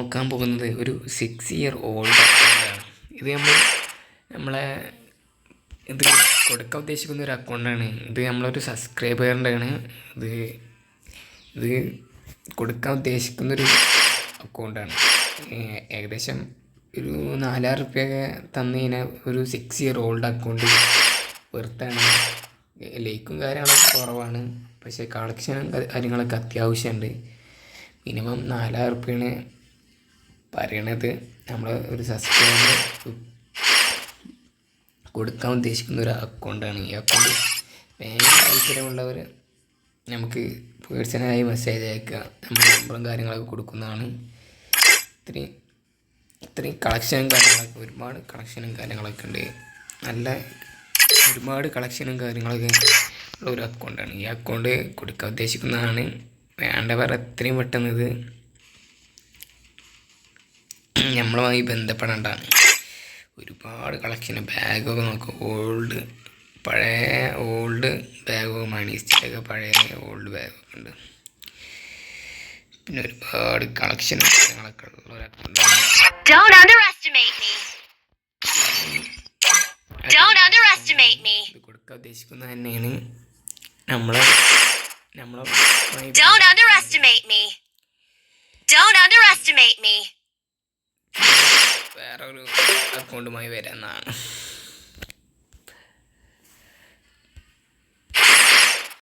നോക്കാൻ പോകുന്നത് ഒരു സിക്സ് ഇയർ ഓൾഡ് അക്കൗണ്ടാണ് ഇത് നമ്മൾ നമ്മളെ ഇത് കൊടുക്കാൻ ഉദ്ദേശിക്കുന്ന ഒരു അക്കൗണ്ടാണ് ഇത് നമ്മളൊരു സബ്സ്ക്രൈബറിന്റെ ആണ് ഇത് ഇത് കൊടുക്കാൻ ഉദ്ദേശിക്കുന്നൊരു അക്കൗണ്ടാണ് ഏകദേശം ഒരു നാലായിരം റുപ്യ തന്നു കഴിഞ്ഞാൽ ഒരു സിക്സ് ഇയർ ഓൾഡ് അക്കൗണ്ട് വെറുത്താണ് ലൈക്കും കാര്യങ്ങളൊക്കെ കുറവാണ്. പക്ഷേ കളക്ഷനും കാര്യങ്ങളൊക്കെ അത്യാവശ്യമുണ്ട് മിനിമം നാലായിരം റുപ്യാണ് പറയണത് നമ്മൾ ഒരു സബ്സ്ക്രൈബർ കൊടുക്കാൻ ഉദ്ദേശിക്കുന്ന ഒരു അക്കൗണ്ടാണ് ഈ അക്കൗണ്ട് ഭയങ്കര താല്പര്യമുള്ളവർ നമുക്ക് പേഴ്സണലായി മെസ്സേജ് അയക്കുക. നമ്മൾ നമ്പറും കാര്യങ്ങളൊക്കെ കൊടുക്കുന്നതാണ്. ഇത്രയും ഇത്രയും കളക്ഷനും കാര്യങ്ങളൊക്കെ ഒരുപാട് കളക്ഷനും കാര്യങ്ങളൊക്കെ ഉണ്ട്. നല്ല ഒരുപാട് കളക്ഷനും കാര്യങ്ങളൊക്കെ ഉള്ള ഒരു അക്കൗണ്ടാണ് ഈ അക്കൗണ്ട് കൊടുക്കാൻ ഉദ്ദേശിക്കുന്നതാണ്. വേണ്ടവർ എത്രയും പെട്ടെന്ന് ഇത് നമ്മളുമായി ബന്ധപ്പെടേണ്ടതാണ് ഒരുപാട് കളക്ഷന് ബാഗൊക്കെ നോക്കും. ഓൾഡ് പഴയ ഓൾഡ് ബാഗൊക്കെ മണി. സ്റ്റീലൊക്കെ പഴയ ഓൾഡ് ബാഗൊക്കെ ഉണ്ട്. പിന്നെ ഒരുപാട് കളക്ഷൻ കാര്യങ്ങളൊക്കെ ഉള്ള ഒരു അക്കൗണ്ടാണ് കൊടുക്കാൻ ഉദ്ദേശിക്കുന്നത് തന്നെയാണ് നമ്മളെ നമ്മളെ Don't underestimate me. Don't underestimate me. അക്കൗണ്ടുമായി വരാമെന്നാണ്